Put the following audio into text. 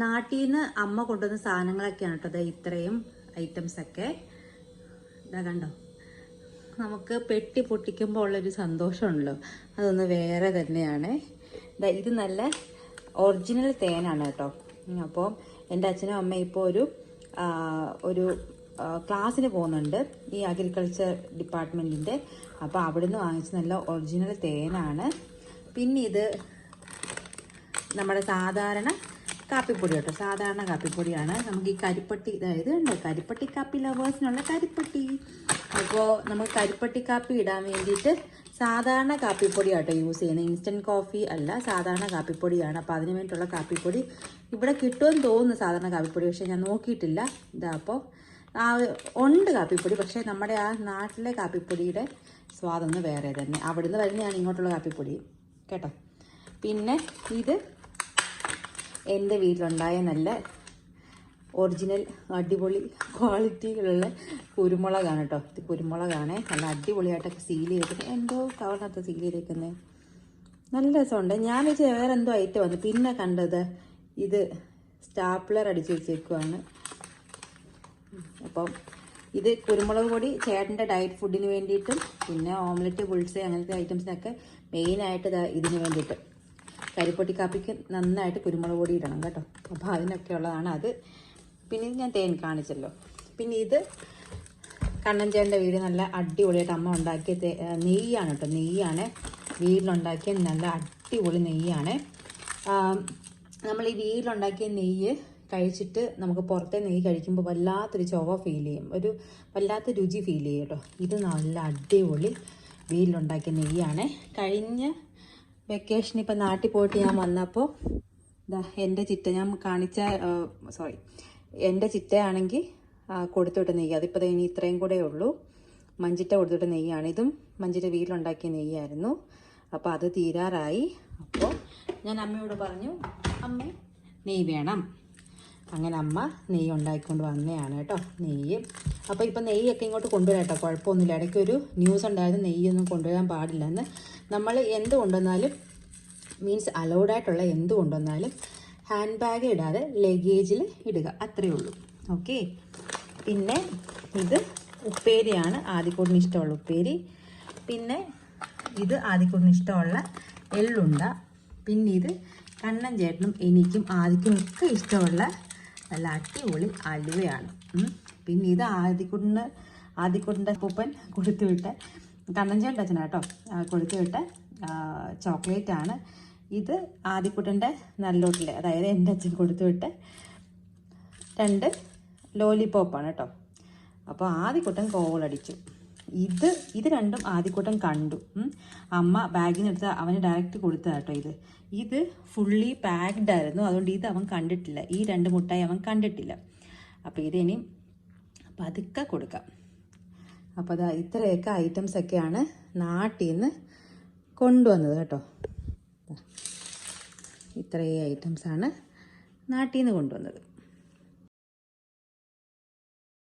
നാട്ടിൽ നിന്ന് അമ്മ കൊണ്ടുവന്ന സാധനങ്ങളൊക്കെയാണ് കേട്ടോ. ദേ ഇത്രയും ഐറ്റംസ് ഒക്കെ. ഇതാ കണ്ടോ? നമുക്ക് പെട്ടി പൊട്ടിക്കുമ്പോൾ ഉള്ളൊരു സന്തോഷമുണ്ടല്ലോ. അതൊന്ന് വേറെ തന്നെയാണ്. ഇത് നല്ല ഒറിജിനൽ തേനാണ് കേട്ടോ. അപ്പോൾ എന്റെ അച്ഛനും അമ്മ ഇപ്പോൾ ഒരു ഒരു ക്ലാസ്സിന് പോകുന്നുണ്ട് ഈ അഗ്രികൾച്ചർ ഡിപ്പാർട്ട്മെന്റിന്റെ അപ്പോൾ അവിടെ നിന്ന് വാങ്ങിച്ച നല്ല ഒറിജിനൽ തേനാണ്. പിന്നെ ഇത് നമ്മുടെ സാധാരണ കാപ്പിപ്പൊടി കേട്ടോ. സാധാരണ കാപ്പിപ്പൊടിയാണ്. നമുക്ക് ഈ കരിപ്പട്ടി അതായത് ഉണ്ട് കരിപ്പട്ടി കാപ്പി ലവേഴ്സിനുള്ള കരിപ്പട്ടി. അപ്പോൾ നമുക്ക് കരിപ്പട്ടി കാപ്പി ഇടാൻ വേണ്ടിയിട്ട് സാധാരണ കാപ്പിപ്പൊടി ആട്ടോ യൂസ് ചെയ്യുന്നത്. ഇൻസ്റ്റന്റ് കോഫി അല്ല സാധാരണ കാപ്പിപ്പൊടിയാണ്. അപ്പോൾ അതിന് വേണ്ടിയിട്ടുള്ള കാപ്പിപ്പൊടി ഇവിടെ കിട്ടുമെന്ന് തോന്നുന്നു സാധാരണ കാപ്പിപ്പൊടി. പക്ഷേ ഞാൻ നോക്കിയിട്ടില്ല. ഇതാ അപ്പോൾ ആ ഉണ്ട് കാപ്പിപ്പൊടി. പക്ഷേ നമ്മുടെ ആ നാട്ടിലെ കാപ്പിപ്പൊടിയുടെ സ്വാദൊന്ന് വേറെ തന്നെ. അവിടുന്ന് വരുന്നതാണ് ഇങ്ങോട്ടുള്ള കാപ്പിപ്പൊടി. കേട്ടോ? പിന്നെ ഇത് എന്റെ വീട്ടിലുണ്ടായ നല്ല ഒറിജിനൽ അടിപൊളി ക്വാളിറ്റിയിലുള്ള കുരുമുളകാണ് കേട്ടോ ഇത് കുരുമുളകാണ്. നല്ല അടിപൊളിയായിട്ടൊക്കെ സീൽ ചെയ്തിട്ട് എന്തോ കവറിനകത്ത് സീൽ ചെയ്തേക്കുന്നത് നല്ല രസമുണ്ട്. ഞാൻ വെച്ച് വേറെ എന്തോ ഐറ്റം വന്നു. പിന്നെ കണ്ടത് ഇത് സ്റ്റാപ്ലർ അടിച്ച് വെച്ചേക്കുവാണ്. അപ്പം ഇത് കുരുമുളക് പൊടി ചേട്ടന്റെ ഡയറ്റ് ഫുഡിന് വേണ്ടിയിട്ടും പിന്നെ ഓംലെറ്റ് പുൾസ് അങ്ങനത്തെ ഐറ്റംസിനൊക്കെ മെയിനായിട്ട് ഇതിന് വേണ്ടിയിട്ട്. കരിപ്പൊട്ടി കാപ്പിക്ക് നന്നായിട്ട് കുരുമുളക് പൊടി ഇടണം കേട്ടോ. അപ്പോൾ അതിനൊക്കെ ഉള്ളതാണ് അത്. പിന്നെ ഞാൻ തേൻ കാണിച്ചല്ലോ. പിന്നെ ഇത് കണ്ണഞ്ചേന്റെ വീട് നല്ല അടിപൊളിയായിട്ട് അമ്മ ഉണ്ടാക്കിയ നെയ്യാണ് കേട്ടോ. നെയ്യാണ്. വീട്ടിലുണ്ടാക്കിയ നല്ല അടിപൊളി നെയ്യാണ്. നമ്മൾ ഈ വീട്ടിലുണ്ടാക്കിയ നെയ്യ് കഴിച്ചിട്ട് നമുക്ക് പുറത്തെ നെയ്യ് കഴിക്കുമ്പോൾ വല്ലാത്തൊരു ചൊവ ഫീൽ ചെയ്യും. ഒരു വല്ലാത്ത രുചി ഫീൽ ചെയ്യും കേട്ടോ. ഇത് നല്ല അടിപൊളി വീട്ടിലുണ്ടാക്കിയ നെയ്യാണ്. കഴിഞ്ഞ വെക്കേഷൻ ഇപ്പം നാട്ടിൽ പോയിട്ട് ഞാൻ വന്നപ്പോൾ എന്റെ ചിറ്റ ഞാൻ കാണിച്ച സോറി എന്റെ ചിറ്റയാണെങ്കിൽ കൊടുത്തുവിട്ട നെയ്യ്. അതിപ്പോൾ ഇനി ഇത്രയും കൂടെ ഉള്ളൂ. മഞ്ചിറ്റ കൊടുത്തുവിട്ട നെയ്യാണ്. ഇതും മഞ്ചിറ്റ വീട്ടിലുണ്ടാക്കിയ നെയ്യായിരുന്നു. അപ്പോൾ അത് തീരാറായി. അപ്പോൾ ഞാൻ അമ്മയോട് പറഞ്ഞു അമ്മ നെയ്യ് വേണം. അങ്ങനെ അമ്മ നെയ്യ് ഉണ്ടാക്കിക്കൊണ്ട് വന്നതാണ് കേട്ടോ. നെയ്യ് അപ്പോൾ ഇപ്പം നെയ്യൊക്കെ ഇങ്ങോട്ട് കൊണ്ടുവരാം കേട്ടോ കുഴപ്പമൊന്നുമില്ല. ഇടയ്ക്ക് ഒരു ന്യൂസ് ഉണ്ടായിരുന്നു നെയ്യൊന്നും കൊണ്ടുവരാൻ പാടില്ല എന്ന് നമ്മൾ എന്ത് കൊണ്ടുവന്നാലും മീൻസ് അലൗഡായിട്ടുള്ള എന്ത് കൊണ്ടുവന്നാലും ഹാൻഡ് ബാഗ് ഇടാതെ ലഗേജിൽ ഇടുക. അത്രയേ ഉള്ളൂ. ഓക്കെ പിന്നെ ഇത് ഉപ്പേരിയാണ്. ആദ്യക്കൂടിന് ഇഷ്ടമുള്ള ഉപ്പേരി. പിന്നെ ഇത് ആദ്യക്കൂടിന് ഇഷ്ടമുള്ള എള്ളുണ്ട. പിന്നെ ഇത് കണ്ണൻ ചേട്ടനും എനിക്കും ആദിക്കും ഒക്കെ ഇഷ്ടമുള്ള നല്ല അടിപൊളി അലുവയാണ്. പിന്നെ ഇത് ആദിക്കുട്ടിന് ആദിക്കുട്ടിന്റെ പൂപ്പൻ കൊടുത്തു വിട്ട കണ്ണഞ്ചേട്ട ചേട്ടൻ അച്ഛനാ കേട്ടോ. കൊടുത്തു വിട്ട ചോക്ലേറ്റ് ആണ്. ഇത് ആദിക്കുട്ടന്റെ നല്ലോട്ടിലെ അതായത് എന്റെ അച്ഛൻ കൊടുത്തു വിട്ട രണ്ട് ലോലിപോപ്പാണ് കേട്ടോ. അപ്പോൾ ആദ്യക്കുട്ടൻ കോളടിച്ചു. ഇത് ഇത് രണ്ടും ആദ്യക്കൂട്ടം കണ്ടു. അമ്മ ബാഗിനെടുത്ത് അവന് ഡയറക്റ്റ് കൊടുത്തതാ കേട്ടോ ഇത്. ഇത് ഫുള്ളി പാക്ഡ് ആയിരുന്നു. അതുകൊണ്ട് ഇത് അവൻ കണ്ടിട്ടില്ല. ഈ രണ്ട് മുട്ടായി അവൻ കണ്ടിട്ടില്ല. അപ്പോൾ ഇതിനി പതുക്കെ കൊടുക്കാം. അപ്പോൾ അതാ ഇത്രയൊക്കെ ഐറ്റംസ് ഒക്കെയാണ് നാട്ടിൽ നിന്ന് കൊണ്ടുവന്നത് കേട്ടോ. ഇത്രയും ഐറ്റംസാണ് നാട്ടിൽ നിന്ന് കൊണ്ടുവന്നത്.